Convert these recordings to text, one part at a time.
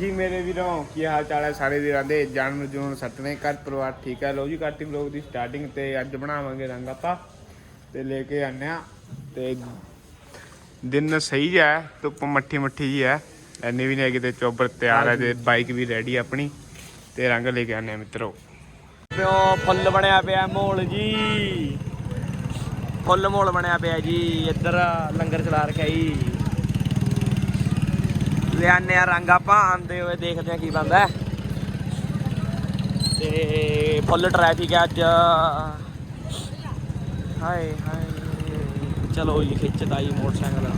ਜੀ ਮੇਰੇ ਵੀਰੋ ਕੀ ਹਾਲ ਚਾਲ ਹੈ ਸਾਰੇ ਵੀਰਾਂ ਦੇ? ਜਨਮ ਜੂਨ ਸੱਤਵੇਂ ਘਰ ਪਰਿਵਾਰ ਠੀਕ ਹੈ? ਲੋ ਜੀ ਕਾਰਤਿਕ ਵਲੋਗ ਦੀ ਸਟਾਰਟਿੰਗ ਤੇ ਅੱਜ ਬਣਾਵਾਂਗੇ ਰੰਗ ਆਪਾਂ ਤੇ ਲੈ ਕੇ ਆਨੇ ਆ ਤੇ ਦਿਨ ਸਹੀ ਜਿਹਾ ਹੈ ਧੁੱਪ ਮੱਠੀ ਮੱਠੀ ਜੀ ਹੈ। ਐਨੀ ਵੀ ਨਹੀਂ ਹੈਗੀ ਤੇ ਚੋਬਰ ਤਿਆਰ ਹੈ ਤੇ ਬਾਈਕ ਵੀ ਰੈਡੀ ਆਪਣੀ ਤੇ ਰੰਗ ਲੈ ਕੇ ਆਨੇ ਆ ਮਿੱਤਰੋ। ਪਿਓ ਫੁੱਲ ਬਣਿਆ ਪਿਆ ਮੋਲ ਜੀ। ਫੁੱਲ ਮੋਲ ਬਣਿਆ ਪਿਆ ਜੀ ਇੱਧਰ ਲੰਗਰ ਚਲਾ ਰੱਖਿਆ ਜੀ। ਲਿਆਨੇ ਆ ਰੰਗ ਆਪਾਂ ਆਂਦੇ ਹੋਏ ਦੇਖਦੇ ਆ ਕੀ ਬੰਦਾ ਤੇ ਫੁੱਲ ਟ੍ਰੈਫਿਕ ਹੈ ਅੱਜ। ਹਾਏ ਹਾਏ, ਚਲੋ ਜੀ ਖਿੱਚਦਾ ਜੀ ਮੋਟਰਸਾਈਕਲ।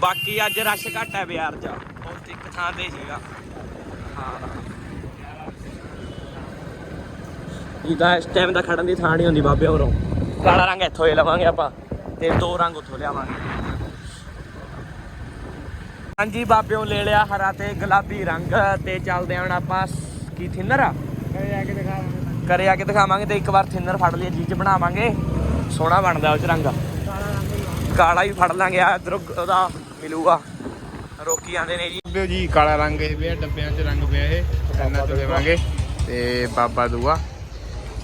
ਬਾਕੀ ਅੱਜ ਰਸ਼ ਘੱਟ ਹੈ ਬਿਹਾਰ ਚ। ਬਹੁਤ ਇੱਕ ਥਾਂ ਤੇ ਸੀਗਾ। ਹਾਂ। ਇਹਦਾ ਇਸ ਟਾਈਮ ਦਾ ਖੜਨ ਦੀ ਥਾਂ ਨਹੀਂ ਹੁੰਦੀ ਬਾਬੇ ਹੋਰੋਂ। ਕਾਲਾ ਰੰਗ ਇੱਥੋਂ ਹੀ ਲਵਾਂਗੇ ਆਪਾਂ ਤੇ ਦੋ ਰੰਗ ਉੱਥੋਂ ਲਿਆਵਾਂਗੇ। ਹਾਂਜੀ ਬਾਬਿਓ ਲੈ ਲਿਆ ਹਰਾ ਤੇ ਗੁਲਾਬੀ ਰੰਗ ਤੇ ਚੱਲਦੇ ਹਾਂ ਹੁਣ ਆਪਾਂ ਕੀ ਥਿਨਰ ਆ? ਕਰੇ ਆ ਕੇ ਦਿਖਾਵਾਂਗੇ ਕਰੇ ਆ ਕੇ ਦਿਖਾਵਾਂਗੇ ਤੇ ਇੱਕ ਵਾਰ ਥਿਨਰ ਫੜ ਲਿਆ ਜੀ ਚ ਬਣਾਵਾਂਗੇ। ਸੋਹਣਾ ਬਣਦਾ ਉਹ ਚ ਰੰਗ। ਕਾਲਾ ਵੀ ਫੜ ਲਾਂਗੇ ਆ ਇਧਰੋਂ ਉਹਦਾ ਮਿਲੂਗਾ। ਰੋਕੀ ਆਂਦੇ ਨੇ ਜੀ। ਬਾਬਿਓ ਜੀ ਕਾਲਾ ਰੰਗ ਇਹ ਪਿਆ ਡੱਬਿਆਂ 'ਚ ਰੰਗ ਪਿਆ ਇਹ। ਇਹਨਾਂ ਤੋਂ ਦੇਵਾਂਗੇ। ਤੇ ਬਾਬਾ ਦੂਆ।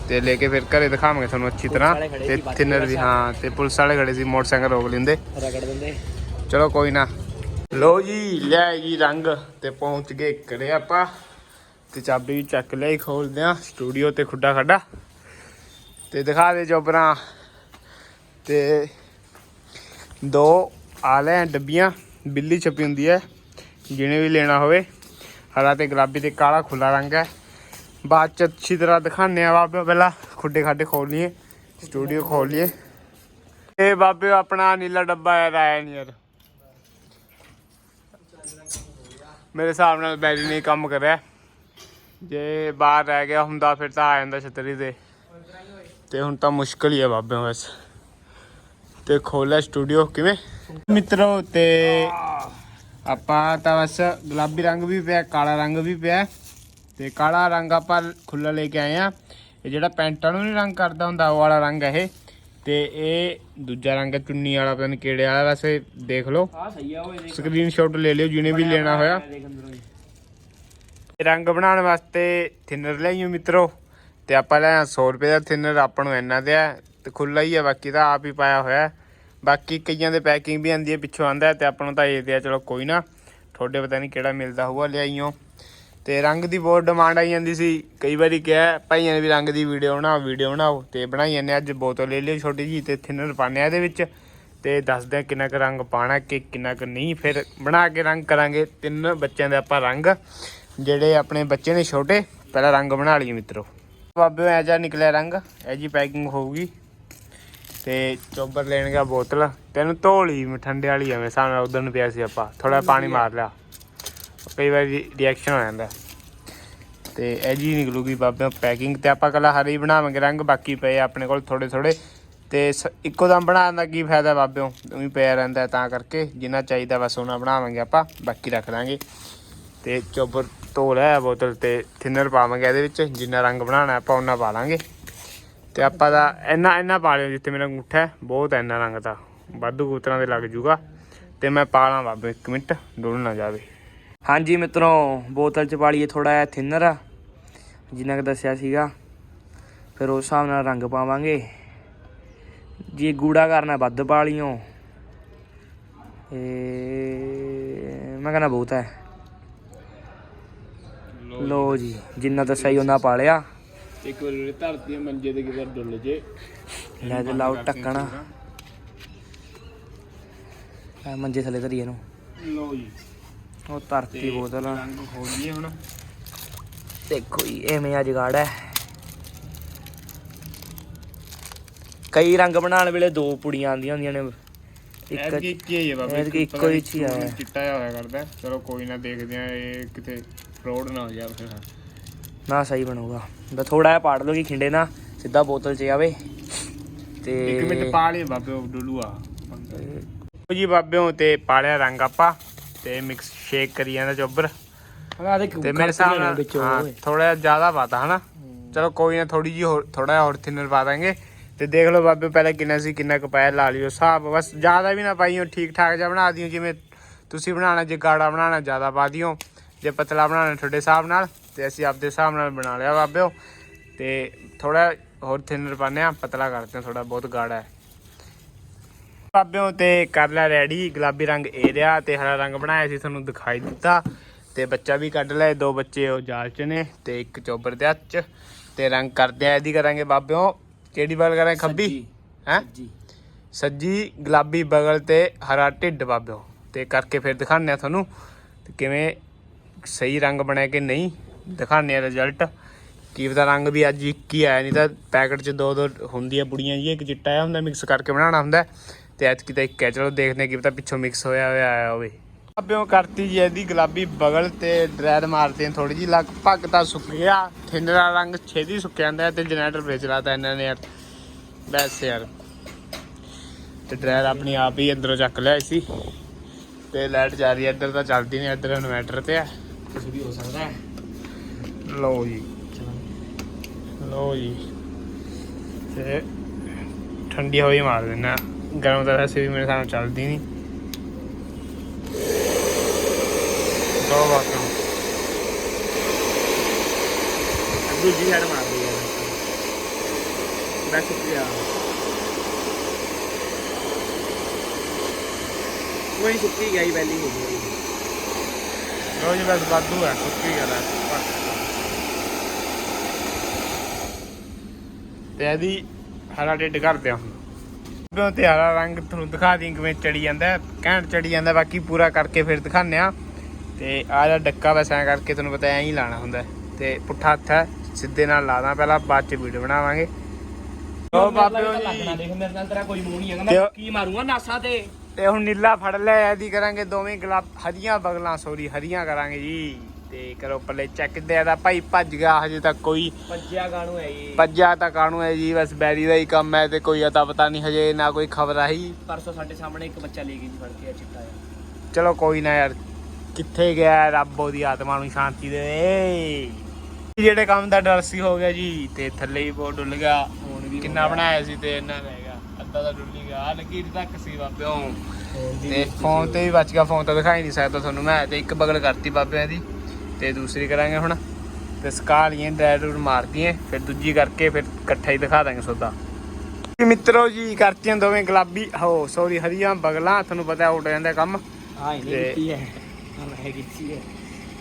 ਤੇ ਲੈ ਕੇ ਫਿਰ ਘਰੇ ਦਿਖਾਵਾਂਗੇ ਤੁਹਾਨੂੰ ਅੱਛੀ ਤਰ੍ਹਾਂ। ਤੇ ਥਿਨਰ ਵੀ ਹਾਂ ਤੇ ਪੁਲਿਸ ਵਾਲੇ ਖੜੇ ਸੀ ਮੋਟਰਸਾਈਕਲ ਰੋਕ ਲੈਂਦੇ। ਰਗੜ ਦਿੰਦੇ। ਚਲੋ ਕੋਈ ਨਾ। ਲੋ ਜੀ, ਲੈ ਜੀ ਰੰਗ ਤੇ ਪਹੁੰਚ ਗਏ ਘਰੇ ਆਪਾਂ ਤੇ ਚਾਬੀ ਵੀ ਚੱਕ ਲਈ, ਖੋਲਦੇ ਆ ਸਟੂਡੀਓ ਤੇ ਖੁੱਡਾ ਖੱਡਾ। ਤੇ ਦਿਖਾ ਦੇ ਜੋਬਰਾਂ। ਤੇ ਦੋ ਆਲੇ ਡੱਬੀਆਂ, ਬਿੱਲੀ ਛਪੀ ਹੁੰਦੀ ਹੈ, ਜਿਹਨੇ ਵੀ ਲੈਣਾ ਹੋਵੇ। ਹਰਾ ਤੇ ਗੁਲਾਬੀ ਤੇ ਕਾਲਾ ਖੁੱਲਾ ਰੰਗ ਹੈ। ਬਾਅਦ ਚ ਅੱਛੀ ਤਰ੍ਹਾਂ ਦਿਖਾਣੇ ਆ ਬਾਬੇ ਪਹਿਲਾਂ, ਖੁੱਡੇ ਖਾਡੇ ਖੋਲ ਲਈਏ ਸਟੂਡੀਓ ਖੋਲ ਲਈਏ। ਇਹ ਬਾਬੇ ਆਪਣਾ ਨੀਲਾ ਡੱਬਾ ਹੈ ਆਇਆ ਨਹੀਂ ਯਾਰ। ਮੇਰੇ ਹਿਸਾਬ ਨਾਲ ਬੈਰੀ ਨੇ ਕੰਮ ਕਰਿਆ। ਜੇ ਬਾਹਰ ਰਹਿ ਗਿਆ ਹੁੰਦਾ ਫਿਰ ਤਾਂ ਆ ਜਾਂਦਾ ਛਤਰੀ ਤੇ। ਤੇ ਹੁਣ ਤਾਂ ਮੁਸ਼ਕਲ ਹੀ ਹੈ ਬਾਬੇ ਬਸ। ਤੇ ਖੋਲਿਆ ਸਟੂਡੀਓ, ਕਿਵੇਂ? ਮਿੱਤਰੋ, ਤੇ ਆਪਾਂ ਤਾਂ ਬਸ ਗੁਲਾਬੀ ਰੰਗ ਵੀ ਪਿਆ, ਕਾਲਾ ਰੰਗ ਵੀ ਪਿਆ। ਤੇ ਕਾਲਾ ਰੰਗ ਆਪਾਂ ਖੁੱਲਾ ਲੈ ਕੇ ਆਏ ਆ। ਇਹ ਜਿਹੜਾ ਪੈਂਟਾਂ ਨੂੰ ਨਹੀਂ ਰੰਗ ਕਰਦਾ ਹੁੰਦਾ, ਉਹ ਵਾਲਾ ਰੰਗ ਹੈ ਇਹ। ਤੇ ਇਹ ਦੂਜਾ ਰੰਗ ਹੈ ਚੁੰਨੀ ਵਾਲਾ ਪਤਾ ਨਹੀਂ ਕਿਹੜੇ ਵਾਲਾ ਵੈਸੇ ਦੇਖ ਲਓ। ਆ ਸਹੀ ਆ ਸਕਰੀਨਸ਼ਾਟ ਲੈ ਲਿਓ ਜਿਹਨੇ ਵੀ ਲੈਣਾ ਹੋਇਆ ਹੀ। ਰੰਗ ਬਣਾਉਣ ਵਾਸਤੇ ਥਿਨਰ ਲਿਆਈਓ ਮਿੱਤਰੋ। ਤੇ ਆਪਾਂ ਲਿਆ 100 ਰੁਪਏ ਦਾ ਥਿਨਰ ਆਪਾਂ ਨੂੰ ਇੰਨਾ ਦਿਆ। ਤੇ ਖੁੱਲਾ ਹੀ ਆ ਬਾਕੀ ਤਾਂ ਆਪ ਹੀ ਪਾਇਆ ਹੋਇਆ। ਹੈ। ਬਾਕੀ ਕਈਆਂ ਦੇ ਪੈਕਿੰਗ ਵੀ ਆਂਦੀ ਹੈ ਪਿੱਛੋਂ ਆਂਦਾ ਹੈ ਤੇ ਆਪਾਂ ਨੂੰ ਤਾਂ ਇਹ ਦਿਆ ਚਲੋ ਕੋਈ ਨਾ। ਤੁਹਾਡੇ ਪਤਾ ਨਹੀਂ ਕਿਹੜਾ ਮਿਲਦਾ ਹੋਊਗਾ ਲਿਆਈਓ। ਤੇ ਰੰਗ ਦੀ ਬਹੁਤ ਡਿਮਾਂਡ ਆਈ ਜਾਂਦੀ ਸੀ। ਕਈ ਵਾਰੀ ਕਿਹਾ ਭਾਈਆਂ ਨੇ ਵੀ ਰੰਗ ਦੀ ਵੀਡੀਓ ਬਣਾਓ ਵੀਡੀਓ ਬਣਾਓ। ਤੇ ਬਣਾਈ ਜਾਂਦੇ ਅੱਜ ਬੋਤਲ ਲੈ ਲਈ ਛੋਟੀ ਜੀ ਤੇ ਥਿਨਰ ਪਾਣੇ ਆ ਇਹਦੇ ਵਿੱਚ। ਤੇ ਦੱਸਦੇ ਆ ਕਿੰਨਾ ਕੁ ਰੰਗ ਪਾਣਾ ਕਿ ਕਿੰਨਾ ਕੁ ਨਹੀਂ। ਫਿਰ ਬਣਾ ਕੇ ਰੰਗ ਕਰਾਂਗੇ ਤਿੰਨ ਬੱਚਿਆਂ ਦੇ ਆਪਾਂ ਰੰਗ ਜਿਹੜੇ ਆਪਣੇ ਬੱਚੇ ਨੇ ਛੋਟੇ ਪਹਿਲਾਂ ਰੰਗ ਬਣਾ ਲਈਏ ਮਿੱਤਰੋ। ਬਾਬੇ ਐ ਜਾ ਨਿਕਲਿਆ ਰੰਗ ਇਹ ਜੀ ਪੈਕਿੰਗ ਹੋਊਗੀ। ਤੇ ਚੋਬਰ ਲੈਣ ਗਿਆ ਬੋਤਲ ਤੈਨੂੰ ਧੋਲੀ ਠੰਡੇ ਵਾਲੀ ਐਵੇਂ ਸਾਨੂੰ ਉਧਰ ਨੂੰ ਪਿਆ ਸੀ ਆਪਾਂ। ਥੋੜਾ ਪਾਣੀ ਮਾਰ ਲਿਆ। ਕਈ ਵਾਰੀ ਰਿਐਕਸ਼ਨ ਹੋ ਜਾਂਦਾ। ਤੇ ਇਹ ਜੀ ਨਿਕਲੂਗੀ ਬਾਬੇ ਪੈਕਿੰਗ ਤੇ ਆਪਾਂ ਕੱਲਾ ਹਰੇ ਬਣਾਵਾਂਗੇ ਰੰਗ, ਬਾਕੀ ਪਏ ਆਪਣੇ ਕੋਲ ਥੋੜੇ ਥੋੜੇ ਤੇ ਸ- ਇੱਕੋ ਦਮ ਬਣਾਉਣ ਦਾ ਕੀ ਫਾਇਦਾ ਬਾਬਿਓ ਉਹੀ ਪਿਆ ਰਹਿੰਦਾ ਤਾਂ ਕਰਕੇ, ਜਿੰਨਾ ਚਾਹੀਦਾ ਬਸ ਉਹਨਾਂ ਬਣਾਵਾਂਗੇ ਆਪਾਂ, ਬਾਕੀ ਰੱਖ ਲਾਂਗੇ ਤੇ ਚੋਬਰ ਧੋ ਲਿਆ ਬੋਤਲ ਤੇ ਥਿਨਰ ਪਾਵਾਂਗੇ ਇਹਦੇ ਵਿੱਚ, ਜਿੰਨਾ ਰੰਗ ਬਣਾਉਣਾ ਆਪਾਂ ਉਹਨਾਂ ਪਾ ਲਾਂਗੇ। ਤੇ ਆਪਾਂ ਦਾ ਇੰਨਾ ਇੰਨਾ ਪਾ ਲਿਓ ਜਿੱਥੇ ਮੇਰਾ ਅੰਗੂਠਾ ਹੈ, ਬਹੁਤ ਇੰਨਾ ਰੰਗ ਦਾ, ਵਾਧੂ ਕੂਤਰਾਂ ਦੇ ਲੱਗ ਜੂਗਾ। ਤੇ ਮੈਂ ਪਾ ਲਾਂ ਬਾਬੇ ਇੱਕ ਮਿੰਟ ਡੁੱਲ ਨਾ ਜਾਵੇ। ਹਾਂਜੀ ਮਿੱਤਰੋ ਬੋਤਲ ਚ ਪਾ ਲਈਏ ਥੋੜਾ ਜਿਹਾ ਥਿਨਰ। ਜਿੰਨਾ ਕਿ ਦੱਸਿਆ ਸੀਗਾ। ਫਿਰ ਉਸ ਹਿਸਾਬ ਨਾਲ ਰੰਗ ਪਾਵਾਂਗੇ। ਜੇ ਗੂੜਾ ਕਰਨਾ ਵੱਧ ਪਾ ਲਿਓ ਇਹ ਮੈਂ ਕਹਿੰਦਾ ਬਹੁਤ ਹੈ। ਲੋ ਜੀ ਜਿੰਨਾ ਦੱਸਿਆ ਸੀ ਉਹਨਾਂ ਪਾ ਲਿਆ। ਇੱਕ ਵਾਰ ਧਰਤੀ ਮੰਜੇ ਦੇ ਕਿਧਰ ਡੁੱਲ ਜੇ। ਲੈ ਤੇ ਲਾਓ ਟੱਕਣਾ ਮੰਜੇ ਥੱਲੇ ਧਰੀ ਇਹਨੂੰ। ਲੋ ਜੀ। ਉਹ ਧਰਤੀ ਬੋਤਲ ਰੰਗ ਖੋਲੀਏ ਹੁਣ। ਦੇਖੋ ਜੀ ਐਵੇਂ ਆ ਜਗਾੜ ਹੈ। ਕਈ ਰੰਗ ਬਣਾਉਣ ਵੇਲੇ ਦੋ ਪੁੜੀਆਂ ਆਉਂਦੀਆਂ ਹੁੰਦੀਆਂ ਨੇ। ਇੱਕ ਇੱਕ ਹੀ ਹੈ ਬਾਬਾ ਇੱਕੋ ਹੀ ਚੀਜ਼ ਆਇਆ। ਚਿੱਟਾ ਜਿਹਾ ਹੋਇਆ ਕਰਦਾ। ਚਲੋ ਕੋਈ ਨਾ ਦੇਖਦੇ ਆ ਇਹ ਕਿਤੇ ਫਰੋਡ ਨਾ ਹੋ ਜਾਵੇ ਫਿਰ ਨਾ ਸਹੀ ਬਣੂਗਾ। ਬਸ ਥੋੜਾ ਜਿਹਾ ਪਾੜ ਲਓ ਕਿ ਖਿੰਡੇ ਨਾ ਸਿੱਧਾ ਬੋਤਲ 'ਚ ਆਵੇ ਤੇ ਇੱਕ ਮਿੰਟ ਪਾ ਲਈ ਬਾਬੇ ਡੁੱਲੂਆ। ਜੀ ਬਾਬਿਓ ਤੇ ਪਾਲਿਆ ਰੰਗ ਆਪਾਂ। ਤੇ ਮਿਕਸ ਸ਼ੇਕ ਕਰੀ ਜਾਂਦਾ ਚੋਬਰ। ਦੇ ਤੇ ਮੇਰੇ ਹਿਸਾਬ ਨਾਲ ਹਾਂ ਥੋੜਾ ਜਿਹਾ ਜ਼ਿਆਦਾ ਪਾਤਾ ਹਨਾ? ਚਲੋ ਕੋਈ ਨਾ ਥੋੜੀ ਜੀ ਹੋਰ ਥੋੜਾ ਜਿਹਾ ਹੋਰ ਥਿਨਰ ਪਾ ਦਾਂਗੇ। ਤੇ ਦੇਖ ਲਓ ਬਾਬੇ ਪਹਿਲਾਂ ਕਿੰਨਾ ਸੀ ਕਿੰਨਾ ਕੁ ਪਾਇਆ ਲਾ ਲਿਓ ਹਿਸਾਬ। ਬਸ ਜ਼ਿਆਦਾ ਵੀ ਨਾ ਪਾਈਓ ਠੀਕ ਠਾਕ ਜਿਹਾ ਬਣਾ ਦਿਓ ਜਿਵੇਂ ਤੁਸੀਂ ਬਣਾਉਣਾ ਜੇ ਗਾੜਾ ਬਣਾਉਣਾ ਜ਼ਿਆਦਾ ਪਾ ਦਿਓ। ਜੇ ਪਤਲਾ ਬਣਾਉਣਾ ਤੁਹਾਡੇ ਹਿਸਾਬ ਨਾਲ। ਤੇ ਅਸੀਂ ਆਪਦੇ ਹਿਸਾਬ ਨਾਲ ਬਣਾ ਲਿਆ ਬਾਬਿਓ। ਤੇ ਥੋੜਾ ਹੋਰ ਥਿਨਰ ਪਾਉਂਦੇ ਆ ਪਤਲਾ ਕਰਦੇ ਆ ਥੋੜਾ ਬਹੁਤ ਗਾੜਾ ਹੈ। ਬਾਬਿਓ ਤੇ ਕਰ ਲਿਆ ਰੈਡੀ ਗੁਲਾਬੀ ਰੰਗ ਇਹ ਰਿਹਾ ਤੇ ਹਰਾ ਰੰਗ ਬਣਾਇਆ ਸੀ ਤੁਹਾਨੂੰ ਦਿਖਾਈ ਦਿੱਤਾ। ਤੇ ਬੱਚਾ ਵੀ ਕੱਢ ਲਏ ਦੋ ਬੱਚੇ ਉਹ ਜਾਲ ਚ ਨੇ ਤੇ ਇੱਕ ਚੋਬਰ ਦੇ ਹੱਥ ਚ। ਤੇ ਰੰਗ ਕਰਦੇ ਆ ਇਹਦੀ ਕਰਾਂਗੇ ਬਾਬਿਓ ਕਿਹੜੀ ਬਲ ਕਰਾਂਗੇ ਖੱਬੀ? ਹੈ? ਜੀ ਸੱਜੀ ਗੁਲਾਬੀ ਬਗਲ ਤੇ ਹਰਾ ਢਿੱਡ ਬਾਬਿਓ। ਤੇ ਕਰਕੇ ਫਿਰ ਦਿਖਾਉਂਦੇ ਆ ਤੁਹਾਨੂੰ ਕਿਵੇਂ ਸਹੀ ਰੰਗ ਬਣਿਆ ਕਿ ਨਹੀਂ ਦਿਖਾਉਂਦੇ ਆ ਰਿਜ਼ਲਟ ਕੀ ਪਤਾ ਰੰਗ ਵੀ ਅੱਜ ਇੱਕ ਹੀ ਆਇਆ ਨਹੀਂ ਤਾਂ ਪੈਕਟ 'ਚ ਦੋ ਦੋ ਹੁੰਦੀ ਆ ਬੁੜੀਆਂ ਜੀ ਇੱਕ ਚਿੱਟਾ ਹੁੰਦਾ ਮਿਕਸ ਕਰਕੇ ਬਣਾਉਣਾ ਹੁੰਦਾ। ਤੇ ਐਤਕੀ ਤਾਂ ਇੱਕ ਹੈ ਚਲੋ ਦੇਖਦੇ ਹਾਂ ਕੀ ਪਤਾ ਪਿੱਛੋਂ ਮਿਕਸ ਹੋਇਆ ਹੋਇਆ ਆਇਆ ਹੋਵੇ। ਬਾਬਿਓ ਕਰਤੀ ਜੀ ਇਹਦੀ ਗੁਲਾਬੀ ਬਗਲ ਤੇ ਡਰੈਡ ਮਾਰਦੇ ਥੋੜੀ ਜੀ ਲਗਭਗ ਤਾਂ ਸੁੱਕ ਗਿਆ। ਥਿੰਨਰਾ ਰੰਗ ਛੇਦੀ ਸੁੱਕ ਜਾਂਦਾ ਤੇ ਜਨਰੇਟਰ ਵੇਚ ਲਾਤਾ ਇਹਨਾਂ ਨੇ ਯਾਰ। ਬਸ ਯਾਰ। ਤੇ ਡਰਾਇਰ ਆਪਣੀ ਆਪ ਹੀ ਅੰਦਰੋਂ ਚੱਕ ਲਿਆ ਸੀ। ਤੇ ਲਾਈਟ ਜਾ ਰਹੀ ਹੈ ਇੱਧਰ ਤਾਂ ਚੱਲਦੀ ਨਹੀਂ ਇੱਧਰ ਇਨਵਰਟਰ ਤੇ ਹੈ ਕੁਝ ਵੀ ਹੋ ਸਕਦਾ ਹੈ। ਲਓ ਜੀ। ਲਓ ਜੀ। ਤੇ ਠੰਡੀ ਹੋਈ ਮਾਰ ਦੇਣਾ ਗਰਮ ਤਾਂ ਵੈਸੇ ਵੀ ਮੇਰੇ ਨਾਲ ਚੱਲਦੀ ਨਹੀਂ ਦੋ ਬਾਤਾਂ ਦੂਜੀ ਸਾਈਡ ਮਾਰ ਲਈ ਯਾਰ ਬਸ ਸ਼ੁਕਰੀਆ ਕੋਈ ਸੁੱਕੀ ਗਈ ਵੈਲੀ ਹੋ ਗਈ ਲਓ ਜੀ ਬਸ ਵਾਧੂ ਹੈ ਸੁੱਕੀ ਹੈ। ਤੇ ਇਹਦੀ ਹਰਾ ਡਿੱਡ ਕਰਦੇ ਹਾਂ ਹੁਣ। ਤੇ ਹਰਾ ਰੰਗ ਤੁਹਾਨੂੰ ਦਿਖਾ ਦੀ ਕਿਵੇਂ ਚੜੀ ਜਾਂਦਾ। ਘੈਂਟ ਚੜੀ ਜਾਂਦਾ ਬਾਕੀ ਪੂਰਾ ਕਰਕੇ ਫਿਰ ਦਿਖਾਉਂਦੇ ਆ ਤੇ ਆ ਜਿਹੜਾ ਡੱਕਾ ਵੈਸੇ ਐਂ ਕਰਕੇ ਤੁਹਾਨੂੰ ਪਤਾ ਐਂ ਹੀ ਲਾਣਾ ਹੁੰਦਾ। ਤੇ ਪੁੱਠਾ ਹੱਥ ਹੈ ਸਿੱਧੇ ਨਾਲ ਲਾ ਦਾਂ ਪਹਿਲਾਂ ਬਾਅਦ ਚ ਵੀਡੀਓ ਬਣਾਵਾਂਗੇ। ਓ ਬਾਬਿਓ ਜੀ ਦੇਖ ਮੇਰੇ ਨਾਲ ਤੇਰਾ ਕੋਈ ਮੂੰਹ ਨਹੀਂ ਹੈਗਾ ਮੈਂ ਕੀ ਮਾਰੂੰਗਾ ਨਾਸਾ ਤੇ? ਤੇ ਹੁਣ ਨੀਲਾ ਫੜ ਲਿਆ ਇਹਦੀ ਕਰਾਂਗੇ ਦੋਵੇਂ ਗੁਲਾਬ ਹਰੀਆਂ ਬਗਲਾਂ ਸੋਰੀ ਹਰੀਆਂ ਕਰਾਂਗੇ ਜੀ। ਤੇ ਕਰੋ ਪੱਲੇ ਚੈੱਕ ਦੇ ਇਹਦਾ ਭਾਈ ਭੱਜ ਗਿਆ ਹਜੇ ਤੱਕ ਕੋਈ ਪੰਜਿਆ ਗਾਣੂ ਹੈ ਜੀ? ਭੱਜਿਆ ਤਾਂ ਕਾਣੂ ਹੈ ਜੀ? ਬਸ ਬੈਰੀ ਦਾ ਹੀ ਕੰਮ ਹੈ ਤੇ ਕੋਈ ਅਤਾ ਪਤਾ ਨਹੀਂ ਹਜੇ ਨਾ ਕੋਈ ਖਬਰ ਆਈ। ਪਰਸੋਂ ਸਾਡੇ ਸਾਹਮਣੇ ਇੱਕ ਬੱਚਾ ਲੈ ਗਈ ਜੀ ਫੜ ਕੇ ਚਿੱਟਾ ਚਲੋ ਕੋਈ ਨਾ ਯਾਰ ਕਿੱਥੇ ਗਿਆ ਰੱਬ ਉਹਦੀ ਆਤਮਾ ਨੂੰ ਸ਼ਾਂਤੀ ਦੇ ਜਿਹੜੇ ਕੰਮ ਦਾ ਡਰ ਸੀ ਹੋ ਗਿਆ ਜੀ ਤੇ ਥੱਲੇ ਹੀ ਬਹੁਤ ਡੁੱਲ ਗਿਆ। ਹੁਣ ਵੀ ਕਿੰਨਾ ਬਣਾਇਆ ਸੀ ਤੇ ਇੰਨਾ ਰਹਿ ਗਿਆ। ਅੱਧਾ ਤਾਂ ਡੁੱਲ ਹੀ ਗਿਆ। ਆਹ ਲੱਗੀ ਤੱਕ ਸੀ ਬਾਬਿਓ। ਤੇ ਫੋਨ ਤੇ ਵੀ ਬਚ ਗਿਆ ਫੋਨ ਤਾਂ ਦਿਖਾਈ ਨਹੀਂ ਸਕਦਾ ਤੁਹਾਨੂੰ ਮੈਂ ਤੇ ਇੱਕ ਬਗਲ ਕਰਤੀ ਬਾਬਿਆਂ ਦੀ। ਤੇ ਦੂਸਰੀ ਕਰਾਂਗੇ ਹੁਣ ਤੇ ਸਕਾ ਲਈਏ ਡਰਾਈਵਰ ਨੂੰ ਮਾਰਤੀਏ ਫਿਰ ਦੂਜੀ ਕਰਕੇ ਫਿਰ ਇਕੱਠਾ ਹੀ ਦਿਖਾ ਦਾਂਗੇ ਸੌਦਾ। ਮਿੱਤਰੋ ਜੀ ਕਰਤੀਆਂ ਦੋਵੇਂ ਗੁਲਾਬੀ ਹੋ ਸੌਰੀ ਹਰੀਆਂ ਬਗਲਾਂ ਤੁਹਾਨੂੰ ਪਤਾ ਉੱਡ ਜਾਂਦਾ ਕੰਮ। ਹਾਂ ਇਹਨੇ ਤੇ- ਕੀਤੀ ਹੈ। ਹਾਂ ਮੈਂ ਕੀਤੀ ਹੈ।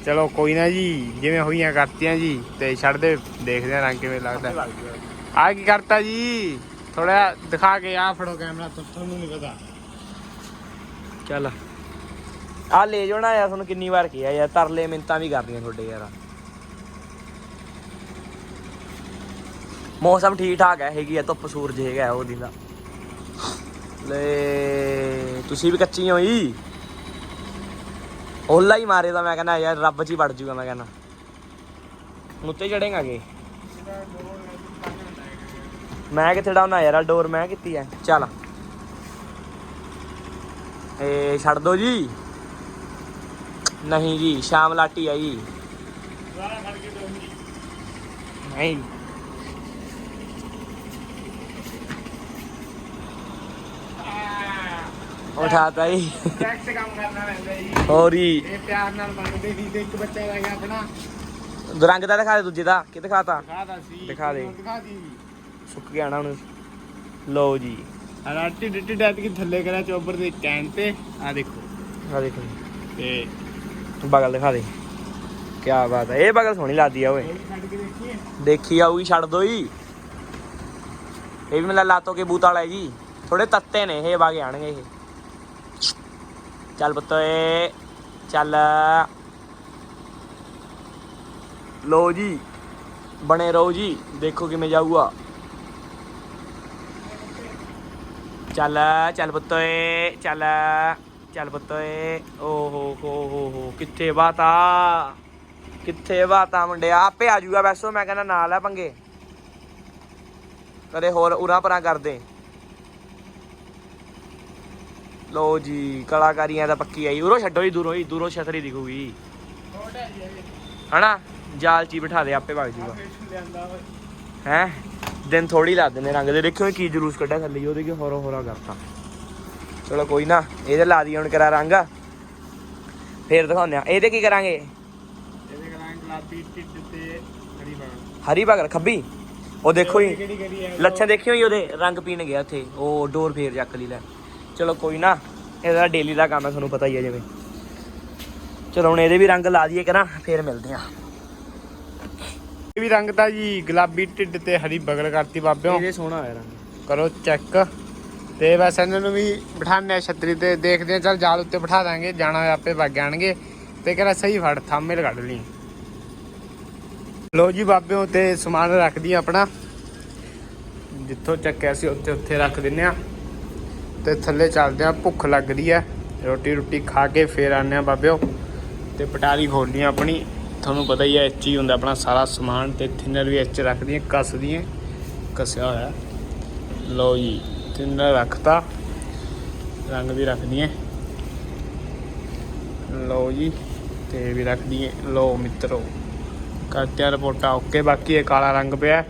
ਚਲੋ ਕੋਈ ਨਾ ਜੀ ਜਿਵੇਂ ਹੋਈਆਂ ਕਰਤੀਆਂ ਜੀ ਤੇ ਛੱਡ ਦੇ ਦੇਖਦੇ ਆ ਰੰਗ ਕਿਵੇਂ ਲੱਗਦਾ। ਆ ਕੀ ਕਰਤਾ ਜੀ? ਥੋੜਾ ਦਿਖਾ ਕੇ ਆ ਫੜੋ ਕੈਮਰਾ ਤੁਹਾਨੂੰ ਨਹੀਂ ਪਤਾ। ਚੱਲ। ਆ ਲੈ ਜਾਣਾ ਯਾਰ, ਤੁਹਾਨੂੰ ਕਿੰਨੀ ਵਾਰ ਕਿਹਾ ਯਾਰ, ਤਰਲੇ ਮਿੰਤਾਂ ਵੀ ਕਰਦੀਆਂ ਤੁਹਾਡੇ ਯਾਰ। ਮੌਸਮ ਠੀਕ ਠਾਕ ਹੈ, ਹੈਗੀ ਆ, ਧੁੱਪ ਸੂਰਜ ਹੈਗਾ ਉਹ ਦਿਨ ਦਾ। ਲੈ, ਤੁਸੀਂ ਵੀ ਕੱਚੀ ਹੋ ਜੀ ਓਲਾ ਹੀ ਮਾਰੇ ਦਾ ਮੈਂ ਕਹਿੰਦਾ ਯਾਰ, ਰੱਬ ਚ ਹੀ ਵੜ ਜੂਗਾ ਮੈਂ ਕਹਿੰਦਾ। ਮੁੱਤੇ ਚੜੇਗਾ ਕੇ ਮੈਂ ਕਿੱਥੇ ਡਾਉਣਾ ਯਾਰ ਡੋਰ ਮੈਂ ਕੀਤੀ ਐ ਚੱਲ। ਏ ਛੱਡ ਦੋ ਜੀ। ਨਹੀਂ ਜੀ ਸ਼ਾਮ ਲਾਟੀ ਆ ਜੀ। ਨਹੀਂ। ਉਠਾਤਾ ਜੀ। ਟੈਕਸ ਕੰਮ ਕਰਨਾ ਰਹਿੰਦਾ ਜੀ। ਹੋਰ ਜੀ। ਇਹ ਪਿਆਰ ਨਾਲ ਮੰਗਦੇ ਸੀ ਤੇ ਇੱਕ ਬੱਚਾ ਰਹਿ ਗਿਆ ਆਪਣਾ। ਰੰਗ ਦਾ ਦਿਖਾ ਦੇ ਦੂਜੇ ਦਾ। ਕਿ ਦਿਖਾਤਾ? ਦਿਖਾਦਾ ਸੀ। ਦਿਖਾ ਦੇ। ਦਿਖਾ ਦੀ ਸੁੱਕ ਗਿਆ ਨਾ ਹੁਣ। ਲਓ ਜੀ। ਢਿੱਡ ਢਿੱਡ ਐਤ ਕੀ ਥੱਲੇ ਕਰਿਆ ਚੋਬਰ ਦੇ ਕੈਨ ਤੇ। ਆ ਦੇਖੋ। ਆ ਦੇਖੋ ਤੇ ਬਗਲ ਦਿਖਾ ਦੇ। ਕੀ ਬਾਤ ਹੈ ਇਹ ਬਗਲ ਸੋਹਣੀ ਲੱਗਦੀ ਆ ਓਏ। ਦੇਖੀ ਆਊਗੀ, ਛੱਡ ਦੋ ਜੀ। ਇਹ ਵੀ ਮੈਨੂੰ ਲਾਤੋ ਕੇ ਬੂਤ ਵਾਲਾ ਹੈ ਜੀ। ਥੋੜੇ ਤੱਤੇ ਨੇ ਇਹ, ਬਾਗੇ ਆਣਗੇ ਇਹ। ਚੱਲ ਪੁੱਤ ਏ ਚੱਲ। ਲੋ ਜੀ, ਬਣੇ ਰਹੋ ਜੀ, ਦੇਖੋ ਕਿਵੇਂ ਜਾਊਗਾ। ਚੱਲ ਚੱਲ ਪੁੱਤ ਏ ਚੱਲ। ਚੱਲ ਪੁੱਤ ਏ ਓ ਹੋ ਹੋ ਹੋ ਹੋ, ਕਿੱਥੇ ਬਾਤਾ ਕਿੱਥੇ ਬਾਤਾ ਮੁੰਡਿਆ? ਆਪੇ ਆ ਜਾਊਗਾ ਵੈਸੋ, ਮੈਂ ਕਹਿੰਦਾ ਨਾਲ ਆ ਪੰਗੇ। ਕਦੇ ਹੋਰ ਉਰਾ ਪਰਾਂ ਕਰਦੇ। ਲੋ ਜੀ, ਕਲਾਕਾਰੀਆਂ ਦਾ ਪੱਕੀ ਆਈ। ਉਰੋਂ ਛੱਡੋ ਜੀ, ਦੂਰੋਂ ਹੀ ਦੂਰੋਂ ਛਤਰੀ ਦਿਖੂਗੀ। ਛੋਟਾ ਜੀ ਜਾਲ ਚ ਬਿਠਾ ਦੇ, ਆਪੇ ਵਗ ਜੂਗਾ। ਹੈ? ਦਿਨ ਥੋੜੀ ਲਾ ਦਿੰਦੇ ਰੰਗ ਦੇ। ਦੇਖਿਓ ਕੀ ਜਲੂਸ ਕੱਢਿਆ ਥੱਲੇ, ਉਹਦੇ ਕੀ ਹੋਰਾ ਹੋਰਾ ਕਰਤਾ। ਚਲੋ ਕੋਈ ਨਾ ਇਹਦੇ ਲਾ ਦੀ ਹੁਣ ਕਰਾ ਰੰਗ। ਫੇਰ ਦਿਖਾਉਂਦੇ ਆ। ਇਹਦੇ ਕੀ ਕਰਾਂਗੇ? ਇਹਦੇ ਕਰਾਂਗੇ ਗੁਲਾਬੀ ਢਿੱਡ ਤੇ ਹਰੀ ਬਗਲ ਹਰੀ ਬਗਰ ਖੱਬੀ? ਉਹ ਦੇਖੋ ਹੈ? ਲੱਛਣ ਦੇਖਿਓ ਹੀ ਉਹਦੇ ਰੰਗ ਪੀਣ ਗਿਆ ਉੱਥੇ। ਉਹ ਡੋਰ ਫੇਰ ਚੱਕ ਲਈ ਲੈ। ਚਲੋ ਕੋਈ ਨਾ ਇਹਦਾ ਡੇਲੀ ਦਾ ਕੰਮ ਹੈ ਤੁਹਾਨੂੰ ਪਤਾ ਹੀ ਹੈ ਜਿਵੇਂ। ਚਲੋ ਹੁਣ ਇਹਦੇ ਵੀ ਰੰਗ ਲਾ ਦਈਏ ਕਰਾਂ ਫੇਰ ਮਿਲਦੇ ਆ। ਇਹ ਵੀ ਰੰਗ ਤਾਂ ਜੀ ਗੁਲਾਬੀ ਢਿੱਡ ਤੇ ਹਰੀ ਬਗਲ ਕਰਤੀ ਬਾਬਿਓ। ਇਹਦੇ ਸੋਹਣਾ ਹੋਇਆ ਰੰਗ। ਕਰੋ ਚੈੱਕ। ਤੇ ਬਸ ਇਹਨਾਂ ਨੂੰ ਵੀ ਬਿਠਾਣੇ ਆ ਛਤਰੀ ਤੇ ਦੇਖਦੇ ਆ, ਚਲ ਜਾਲ ਉੱਤੇ ਬਿਠਾ ਦਾਂਗੇ, ਜਾਣਾ ਹੋਇਆ ਆਪੇ ਵਗ ਜਾਣਗੇ ਤੇ ਕਹਿੰਦਾ, ਸਹੀ ਫੜ ਥਾਮੇ ਕੱਢ ਲਈ। ਲੋ ਜੀ ਬਾਬਿਓ, ਤੇ ਸਮਾਨ ਰੱਖਦੀ ਆ ਆਪਣਾ। ਜਿੱਥੋਂ ਚੱਕਿਆ ਸੀ, ਉੱਥੇ ਉੱਥੇ ਰੱਖ ਦਿੰਨੇ ਆ। ਤੇ ਥੱਲੇ ਚੱਲਦੇ ਆ, ਭੁੱਖ ਲੱਗਦੀ ਆ ਰੋਟੀ ਰੋਟੀ ਖਾ ਕੇ ਫੇਰ ਆਨੇ ਆ ਬਾਬਿਓ। ਤੇ ਪਟਾਰੀ ਖੋਲਣੀ ਆਪਣੀ। ਤੁਹਾਨੂੰ ਪਤਾ ਹੀ ਹੈ ਇੱਚ ਹੀ ਹੁੰਦਾ ਆਪਣਾ ਸਾਰਾ ਸਮਾਨ। ਤੇ ਥਿਨਰ ਵੀ ਇੱਚ ਰੱਖਦੀਆਂ ਕੱਸਦੀਆਂ ਕੱਸਿਆ ਹੋਇਆ। ਲਓ ਜੀ। ਥਿਨਰ ਰੱਖਤਾ। ਰੰਗ ਵੀ ਰੱਖਦੀਆਂ ਲਓ ਜੀ, ਤੇ ਵੀ ਰੱਖਦੀਆਂ ਲਓ ਮਿੱਤਰੋ ਕਰਤਿਆ ਰਿਪੋਰਟਾਂ। ਓਕੇ, ਬਾਕੀ ਇਹ ਕਾਲਾ ਰੰਗ ਪਿਆ।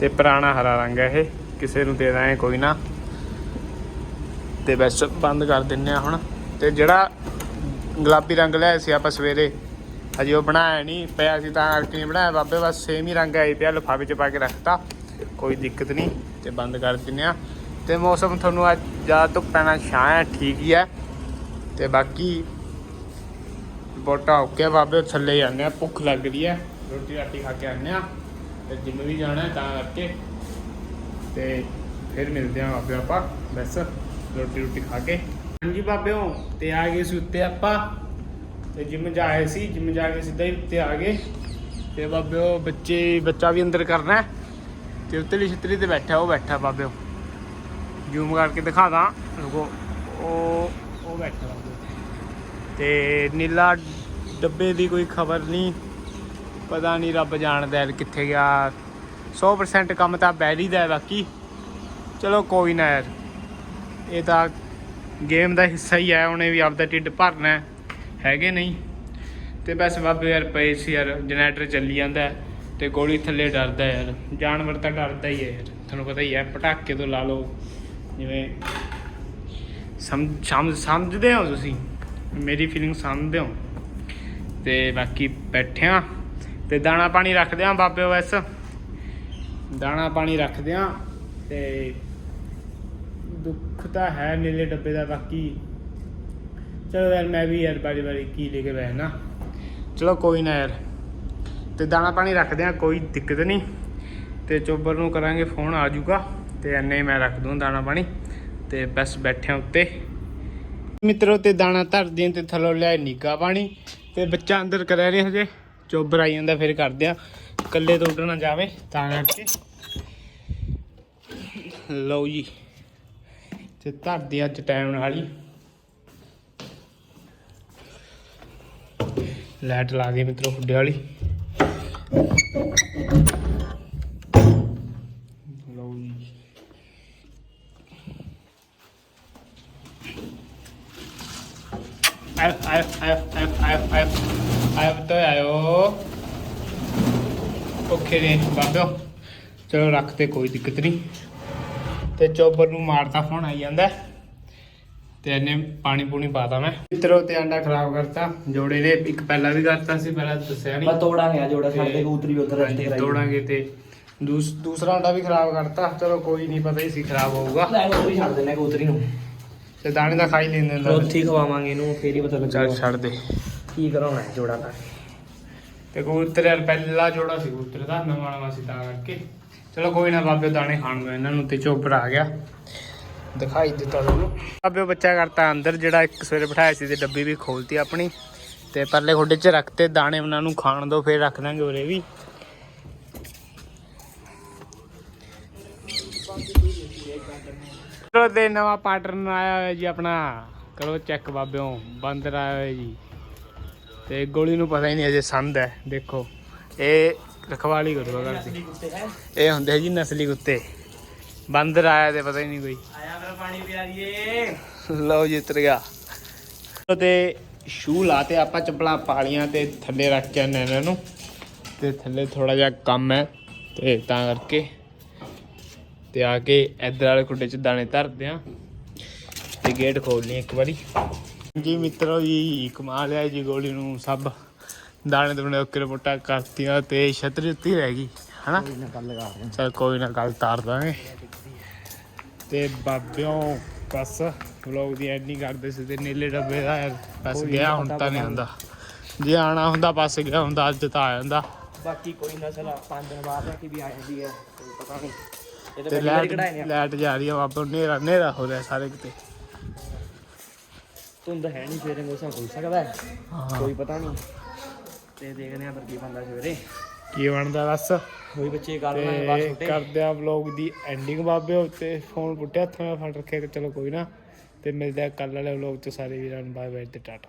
ਤੇ ਪੁਰਾਣਾ ਹਰਾ ਰੰਗ ਹੈ ਇਹ। ਕਿਸੇ ਨੂੰ ਦੇ ਦਾਂਗੇ ਕੋਈ ਨਾ। ਤੇ ਬਸ ਬੰਦ ਕਰ ਦਿੰਨੇ ਆ ਹੁਣ। ਤੇ ਜਿਹੜਾ ਗੁਲਾਬੀ ਰੰਗ ਲਿਆ ਸੀ ਆਪਾਂ ਸਵੇਰੇ, ਹਜੇ ਉਹ ਬਣਾਇਆ ਨਹੀਂ ਪਿਆ ਸੀ ਤਾਂ ਕਰਕੇ ਨਹੀਂ ਬਣਾਇਆ। ਬਾਬੇ, ਬਸ ਸੇਮ ਹੀ ਰੰਗ ਆਈ ਪਿਆ। ਲਿਫਾਫੇ 'ਚ ਪਾ ਕੇ ਰੱਖਤਾ। ਕੋਈ ਦਿੱਕਤ ਨਹੀਂ ਤੇ ਬੰਦ ਕਰ ਦਿੰਨੇ ਆ। ਤੇ ਮੌਸਮ ਤੁਹਾਨੂੰ ਅੱਜ ਜ਼ਿਆਦਾ ਧੁੱਪ ਪੈਣਾ, ਛਾਂ ਹੈ, ਠੀਕ ਹੀ ਹੈ। ਤੇ ਬਾਕੀ ਬੋਟਾ ਓਕੇ ਬਾਬੇ ਥੱਲੇ ਜਾਂਦੇ ਆ, ਭੁੱਖ ਲੱਗ ਰਹੀ ਹੈ। ਰੋਟੀ ਰਾਟੀ ਖਾ ਕੇ ਆਉਂਦੇ ਆ। ਤੇ ਜਿੰਮ ਵੀ ਜਾਣਾ ਤਾਂ ਕਰਕੇ। ਤੇ ਫਿਰ ਮਿਲਦੇ ਆ ਬਾਬੇ ਆਪਾਂ, ਬਸ ਰੋਟੀ ਰੋਟੀ ਖਾ ਕੇ। ਹਾਂਜੀ ਬਾਬਿਓ, ਤੇ ਆ ਗਏ ਸੀ ਉੱਤੇ ਆਪਾਂ। ਤੇ ਜਿੰਮ ਜਾ ਆਏ ਸੀ, ਜਿੰਮ ਜਾ ਕੇ ਸਿੱਧਾ ਹੀ ਉੱਤੇ ਆ ਗਏ। ਤੇ ਬਾਬਿਓ ਬੱਚੇ, ਬੱਚਾ ਵੀ ਅੰਦਰ ਕਰਨਾ ਹੈ। ਤੇ ਉੱਤੇ ਛਤਰੀ ਤੇ ਬੈਠਾ, ਉਹ ਬੈਠਾ ਬਾਬਿਓ। ਜ਼ੂਮ ਕਰਕੇ ਦਿਖਾ ਦਾਂ ਰੁਕੋ। ਉਹ ਉਹ ਬੈਠਾ। ਬਾਬਿਓ ਤੇ ਨੀਲਾ ਡੱਬੇ ਦੀ ਕੋਈ ਖਬਰ ਨਹੀਂ। ਪਤਾ ਨਹੀਂ ਰੱਬ ਜਾਣਦਾ ਹੈ ਕਿੱਥੇ ਗਿਆ। 100% ਕੰਮ ਤਾਂ ਬੈਰੀ ਦਾ ਹੈ ਬਾਕੀ। ਚਲੋ ਕੋਈ ਨਾ ਯਾਰ। ਇਹ ਤਾਂ ਗੇਮ ਦਾ ਹਿੱਸਾ ਹੀ ਹੈ। ਉਹਨੇ ਵੀ ਆਪਦਾ ਢਿੱਡ ਭਰਨਾ ਹੈਗੇ ਨਹੀਂ। ਤੇ ਬਸ ਬਾਬੇ ਯਾਰ ਪਏ ਸੀ ਯਾਰ। ਜਨਰੇਟਰ ਚੱਲੀ ਜਾਂਦਾ ਹੈ। ਤੇ ਗੋਲੀ ਥੱਲੇ ਡਰਦਾ ਯਾਰ। ਜਾਨਵਰ ਤਾਂ ਡਰਦਾ ਹੀ ਹੈ ਯਾਰ। ਤੁਹਾਨੂੰ ਪਤਾ ਹੀ ਹੈ। ਪਟਾਕੇ ਤੋਂ ਲਾ ਲਓ। ਜਿਵੇਂ ਸਮਝ ਸਮਝ ਸਮਝਦੇ ਹੋ ਤੁਸੀਂ? ਮੇਰੀ ਫੀਲਿੰਗ ਸਮਝਦੇ ਹੋ। ਤੇ ਬਾਕੀ ਬੈਠਿਆਂ ਤੇ ਦਾਣਾ ਪਾਣੀ ਰੱਖਦੇ ਆ ਬਾਬੇ ਵੈਸ ਦਾਣਾ ਪਾਣੀ ਰੱਖਦੇ ਆ ਤੇ ਦੁੱਖ ਤਾਂ ਹੈ ਨੀਲੇ ਡੱਬੇ ਦਾ ਬਾਕੀ। ਚਲੋ ਯਾਰ ਮੈਂ ਵੀ ਯਾਰ ਬਾਰੀ ਬਾਰੀ ਕੀ ਲੈ ਕੇ ਬੈਠਣਾ ਚਲੋ ਕੋਈ ਨਾ ਯਾਰ। ਤੇ ਦਾਣਾ ਪਾਣੀ ਰੱਖਦੇ ਆ, ਕੋਈ ਦਿੱਕਤ ਨਹੀਂ। ਤੇ ਚੋਬਰ ਨੂੰ ਕਰਾਂਗੇ ਫੋਨ, ਆ ਜਾਊਗਾ ਤੇ ਐਨੇ ਮੈਂ ਰੱਖ ਦੂੰ ਦਾਣਾ ਪਾਣੀ ਤੇ ਬਸ ਬੈਠਿਆਂ ਉੱਤੇ। ਮਿੱਤਰੋ, ਤੇ ਦਾਣਾ ਧਰਦੇ ਤੇ ਥੱਲੋਂ ਲਿਆ ਨਿੱਗਾ ਪਾਣੀ ਤੇ ਬੱਚਾ ਅੰਦਰ ਕਰਿਆ ਰਿਹਾ ਹਜੇ ਚੋਬਰ ਆਈ ਜਾਂਦਾ, ਫਿਰ ਕਰਦੇ ਆ ਇਕੱਲੇ ਤੋਂ ਉੱਡ ਨਾ ਜਾਵੇ ਤਾਂ ਕਰਕੇ। ਲਓ ਜੀ, ਤੇ ਧਰਦੇ ਅੱਜ ਟਾਈਮ ਨਾਲ ਹੀ। ਲਾਈਟ ਲਾ ਗਈ ਮਿੱਤਰੋ, ਹੁੱਡੇ ਵਾਲੀ। ਓਕੇ ਨੇ ਬਾਬਿਓ। ਚਲੋ ਰੱਖਤੇ ਕੋਈ ਦਿੱਕਤ ਨਹੀਂ। ਤੇ ਚੋਬਰ ਨੂੰ ਮਾਰਦਾ ਫੋਨ ਆਈ ਜਾਂਦਾ। ਤੇ ਇਹਨੇ ਪਾਣੀ ਪੂਣੀ ਪਾਤਾ ਮੈਂ। ਮਿੱਤਰੋ ਤੇ ਅੰਡਾ ਖਰਾਬ ਕਰਤਾ। ਜੋੜੇ ਨੇ ਇੱਕ ਪਹਿਲਾਂ ਵੀ ਕਰਤਾ ਸੀ ਪਹਿਲਾਂ ਦੱਸਿਆ ਨਹੀਂ। ਬਸ ਤੋੜਾਂਗੇ ਆ ਜੋੜਾ ਦੇ ਕਬੂਤਰੀ ਉਧਰ ਹਾਂਜੀ, ਤੋੜਾਂਗੇ ਤੇ ਦੂਸ- ਦੂਸਰਾ ਅੰਡਾ ਵੀ ਖਰਾਬ ਕਰਤਾ। ਚਲੋ ਕੋਈ ਨਹੀਂ ਪਤਾ ਹੀ ਸੀ ਖਰਾਬ ਹੋਊਗਾ। ਲੈ ਕਬੂਤਰੀ ਛੱਡ ਦਿੰਨੇ ਕਬੂਤਰੀ ਨੂੰ। ਤੇ ਦਾਣੇ ਦਾ ਖਾਈ ਲੈਂਦੇ ਉੱਥੇ ਹੀ ਖਵਾਵਾਂਗੇ ਇਹਨੂੰ ਫੇਰ ਹੀ ਪਤਾ ਚੱਲ ਲੱਗੂਗਾ ਛੱਡ ਦੇ। ਕੀ ਕਰਾਉਣਾ ਹੈ ਜੋੜਾ ਦਾ ਤੇ ਕਬੂਤਰ ਯਾਰ ਪਹਿਲਾ ਜੋੜਾ ਸੀ ਕਬੂਤਰ ਦਾ, ਨਵਾਂ ਨਵਾਂ ਸੀ ਤਾਂ ਕਰਕੇ। ਚਲੋ ਕੋਈ ਨਾ ਬਾਬੇ ਦਾਣੇ ਖਾਣ ਨੂੰ ਇਹਨਾਂ ਨੂੰ ਤੇ ਚੋਬਰ ਆ ਗਿਆ। ਦਿਖਾਈ ਦਿੱਤਾ ਤੁਹਾਨੂੰ। ਬਾਬੇ ਬੱਚਾ ਕਰਤਾ ਅੰਦਰ, ਜਿਹੜਾ ਇੱਕ ਸਵੇਰੇ ਬਿਠਾਇਆ ਸੀ ਤੇ ਡੱਬੀ ਵੀ ਖੋਲਤੀ ਆਪਣੀ। ਤੇ ਪਰਲੇ ਖੋਡੇ 'ਚ ਰੱਖਤੇ, ਦਾਣੇ ਉਹਨਾਂ ਨੂੰ ਖਾਣ ਦੋ, ਫਿਰ ਰੱਖ ਦਾਂਗੇ ਉਰੇ ਵੀ। ਚਲੋ ਤੇ ਨਵਾਂ ਪਾਰਟਨਰ ਆਇਆ ਹੋਇਆ ਜੀ ਆਪਣਾ। ਕਰੋ ਚੈੱਕ ਬਾਬਿਓ ਬਾਂਦਰ ਆਇਆ ਹੋਇਆ ਜੀ। ਤੇ ਗੋਲੀ ਨੂੰ ਪਤਾ ਹੀ ਨਹੀਂ ਅਜੇ ਸੰਦ ਹੈ ਦੇਖੋ। ਇਹ ਰਖਵਾਲੀ ਕਰੂਗਾ ਘਰ ਦੀ ਇਹ ਹੁੰਦੇ ਜੀ ਨਸਲੀ ਕੁੱਤੇ। ਬਾਂਦਰ ਆਇਆ ਤੇ ਪਤਾ ਹੀ ਨਹੀਂ ਕੋਈ। ਆਇਆ ਫਿਰ ਪਾਣੀ ਪਿਆ ਦੀਏ। ਲਓ ਜੀ ਉਤਰ ਗਿਆ। ਤੇ ਸ਼ੂ ਲਾਤੇ ਆਪਾਂ ਚੱਪਲਾਂ ਪਾਲੀਆਂ ਤੇ ਥੱਲੇ ਰੱਖ ਕੇ ਆਨੇ ਇਹਨਾਂ। ਨੂੰ ਤੇ ਥੱਲੇ ਥੋੜਾ ਜਿਹਾ ਕੰਮ ਹੈ ਤੇ ਤਾਂ ਕਰਕੇ ਤੇ ਆ ਕੇ ਇੱਧਰ ਵਾਲੇ ਖੁੱਡੇ 'ਚ ਦਾਣੇ ਧਰਦੇ ਆ ਤੇ ਗੇਟ ਖੋਲਨੀ ਇੱਕ ਵਾਰੀ। ਜੀ ਮਿੱਤਰੋ ਜੀ ਕਮਾ ਲਿਆ ਜੀ ਗੋਲੀ ਨੂੰ ਸਭ ਦਾਣੇ ਦੁਣੇ ਓਕੇ ਰਿਪੋਰਟਾਂ ਕਰਤੀਆਂ ਤੇ ਛਤਰੀ ਉੱਤੀ ਰਹਿ ਗਈ ਹਨਾ? ਕਰ ਰਹੇ ਚਲ ਕੋਈ ਨਾ ਗੱਲ ਤਾਰ ਦਾਂਗੇ। ਤੇ ਬਾਬਿਓ ਬਸ ਵਲੌਗ ਦੀ ਐਂਡਿੰਗ ਕਰਦੇ ਸੀ ਤੇ ਨੀਲੇ ਡੱਬੇ ਦਾ ਬਸ ਕੋਈ ਗਿਆ ਨੀ ਹੁਣ ਤਾਂ ਨਹੀਂ ਹੁੰਦਾ। ਜੇ ਆਣਾ ਹੁੰਦਾ ਬਸ ਗਿਆ ਹੁੰਦਾ ਅੱਜ ਤਾਂ ਆ ਜਾਂਦਾ। ਬਾਕੀ ਕੋਈ ਨਸਲ ਪੰਜ ਦਿਨ ਬਾਅਦ ਕੇ ਵੀ ਆ ਜਾਂਦੀ ਹੈ ਕੋਈ ਪਤਾ ਨਹੀਂ। ਇਹ ਤਾਂ ਲਾਈਟ ਨੇ ਜਾ ਰਹੀ ਆ ਬਾਬਾ ਨੇਰਾ ਨੇਰਾ ਹੋ ਰਿਹਾ ਸਾਰੇ ਕਿਤੇ। ਧੁੰਦ ਹੈ ਨਹੀਂ ਸਵੇਰੇ ਮੌਸਮ ਖੁੱਲ ਸਕਦਾ ਹੈ। ਹਾਂ। ਕੋਈ ਪਤਾ ਨਹੀਂ। ਤੇ ਦੇਖਦੇ ਆ ਫਿਰ ਕੀ ਬੰਦਾ ਸਵੇਰੇ। ਕੀ ਬਣਦਾ ਬਸ ਕੋਈ ਬੱਚੇ ਕਰ ਬਸ ਤੇ ਛੋਟੇ। ਕਰਦੇ ਆ ਵਲੌਗ ਦੀ ਐਂਡਿੰਗ ਬਾਬੇ ਉੱਤੇ ਫੋਨ ਪੁੱਟਿਆ ਹੱਥੋਂ ਮੈਂ ਫੜ ਰੱਖਿਆ ਕਿ ਚਲੋ ਕੋਈ ਨਾ। ਤੇ ਮਿਲਦੇ ਆ ਕੱਲ ਵਾਲੇ ਵਲੌਗ ਚ ਸਾਰੇ ਵੀਰਾਂ ਨੂੰ। ਬਾਏ ਬਾਏ ਤੇ ਟਾਟਾ